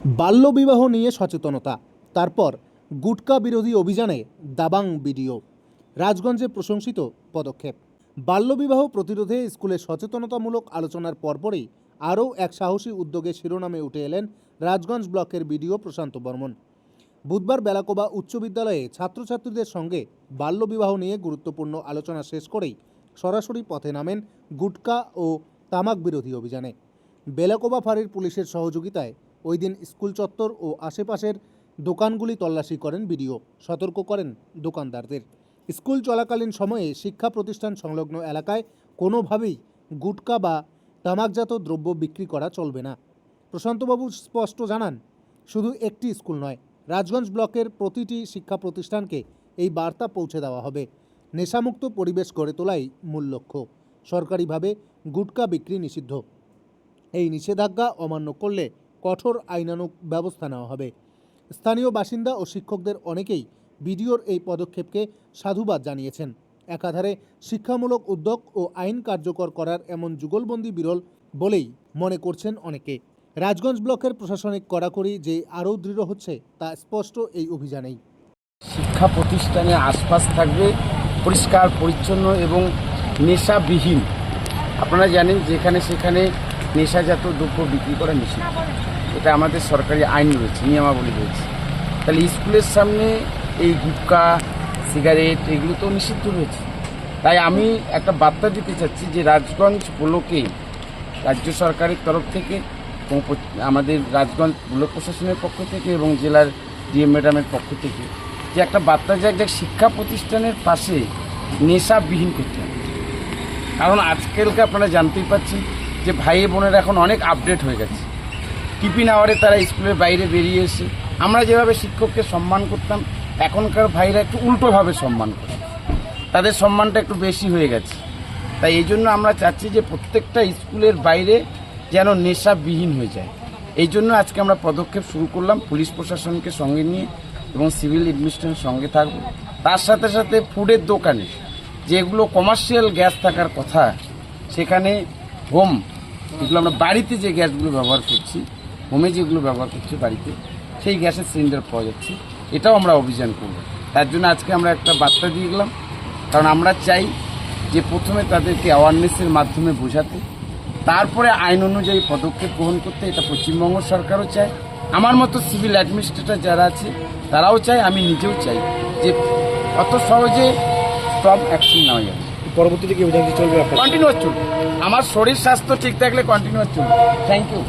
বাল্যবিবাহ নিয়ে সচেতনতা। তারপর গুটকা বিরোধী অভিযানে দাবাং বিডিও। রাজগঞ্জে প্রশংসিত পদক্ষেপ। বাল্যবিবাহ প্রতিরোধে স্কুলে সচেতনতামূলক আলোচনার পরপরই আরও এক সাহসী উদ্যোগে শিরোনামে উঠে এলেন রাজগঞ্জ ব্লকের বিডিও প্রশান্ত বর্মন। বুধবার বেলাকোবা উচ্চ বিদ্যালয়ে ছাত্রছাত্রীদের সঙ্গে বাল্যবিবাহ নিয়ে গুরুত্বপূর্ণ আলোচনা শেষ করেই সরাসরি পথে নামেন গুটকা ও তামাক বিরোধী অভিযানে। বেলাকোবা ফাঁড়ির পুলিশের সহযোগিতায় ওই দিন স্কুল চত্বর ও আশেপাশের দোকানগুলি তল্লাশি করেন বিডিও। সতর্ক করেন দোকানদারদের। স্কুল চলাকালীন সময়ে শিক্ষা প্রতিষ্ঠান সংলগ্ন এলাকায় কোনোভাবেই গুটকা বা তামাকজাত দ্রব্য বিক্রি করা চলবে না। প্রশান্তবাবু স্পষ্ট জানান, শুধু একটি স্কুল নয়, রাজগঞ্জ ব্লকের প্রতিটি শিক্ষা প্রতিষ্ঠানকে এই বার্তা পৌঁছে দেওয়া হবে। নেশামুক্ত পরিবেশ গড়ে তোলাই মূল লক্ষ্য। সরকারিভাবে গুটকা বিক্রি নিষিদ্ধ। এই নিষেধাজ্ঞা অমান্য করলে কঠোর আইনানুক ব্যবস্থা নেওয়া হবে। স্থানীয় বাসিন্দা ও শিক্ষকদের অনেকেই বিডিওর এই পদক্ষেপকে সাধুবাদ জানিয়েছেন। একাধারে শিক্ষামূলক উদ্যোগ ও আইন কার্যকর করার এমন যুগলবন্দি বিরল বলেই মনে করছেন অনেকে। রাজগঞ্জ ব্লকের প্রশাসনিক কড়াকড়ি যে আরও দৃঢ় হচ্ছে, তা স্পষ্ট এই অভিযানেই। শিক্ষা প্রতিষ্ঠানে আশপাশ থাকবে, পরিষ্কার, পরিচ্ছন্ন এবং নেশাবিহীন। আপনারা জানেন যেখানে সেখানে নেশাজাত দ্রব্য বিক্রি করা নিষিদ্ধ। এটা আমাদের সরকারি আইন রয়েছে, নিয়মাবলী রয়েছে। তাহলে স্কুলের সামনে এই গুটকা, সিগারেট, এগুলো তো নিষিদ্ধ রয়েছে। তাই আমি একটা বার্তা দিতে চাচ্ছি যে রাজগঞ্জ ব্লকে রাজ্য সরকারের তরফ থেকে আমাদের রাজগঞ্জ ব্লক প্রশাসনের পক্ষ থেকে এবং জেলার ডিএম ম্যাডামের পক্ষ থেকে যে একটা বার্তা যায় যে শিক্ষা প্রতিষ্ঠানের পাশে নেশাবিহীন করতে হবে। কারণ আজকালকে আপনারা জানতেই পাচ্ছেন যে ভাই বোনেরা এখন অনেক আপডেট হয়ে গেছে। টিফিন আওয়ারে তারা স্কুলের বাইরে বেরিয়ে এসে আমরা যেভাবে শিক্ষককে সম্মান করতাম, এখনকার ভাইরা একটু উল্টোভাবে সম্মান করে। তাদের সম্মানটা একটু বেশি হয়ে গেছে। তাই এই জন্য আমরা চাচ্ছি যে প্রত্যেকটা স্কুলের বাইরে যেন নেশাবিহীন হয়ে যায়। এই জন্য আজকে আমরা পদক্ষেপ শুরু করলাম, পুলিশ প্রশাসনকে সঙ্গে নিয়ে এবং সিভিল অ্যাডমিনিস্ট্রেশন সঙ্গে থাকব। তার সাথে সাথে ফুডের দোকানে, যেগুলো কমার্শিয়াল গ্যাস থাকার কথা, সেখানে হোম, যেগুলো আমরা বাড়িতে যে গ্যাসগুলো ব্যবহার করছি হোমে যেগুলো ব্যবহার করছি বাড়িতে সেই গ্যাসের সিলিন্ডার পাওয়া যাচ্ছে। এটাও আমরা অভিযান করব। তার জন্য আজকে আমরা একটা বার্তা দিয়ে গেলাম কারণ আমরা চাই যে প্রথমে তাদেরকে অ্যাওয়ারনেসের মাধ্যমে বোঝাতে তারপরে আইন অনুযায়ী পদক্ষেপ গ্রহণ করতে এটা পশ্চিমবঙ্গ সরকারও চায় আমার মতো সিভিল অ্যাডমিনিস্ট্রেটর যারা আছে তারাও চায় আমি নিজেও চাই যে অত সহজে স্টপ অ্যাকশন নেওয়া যাবে। পরবর্তীতে কি চলবে কন্টিনিউয়াস চলবে। আমার শরীর স্বাস্থ্য ঠিক থাকলে কন্টিনিউয়াস চলবে। Thank you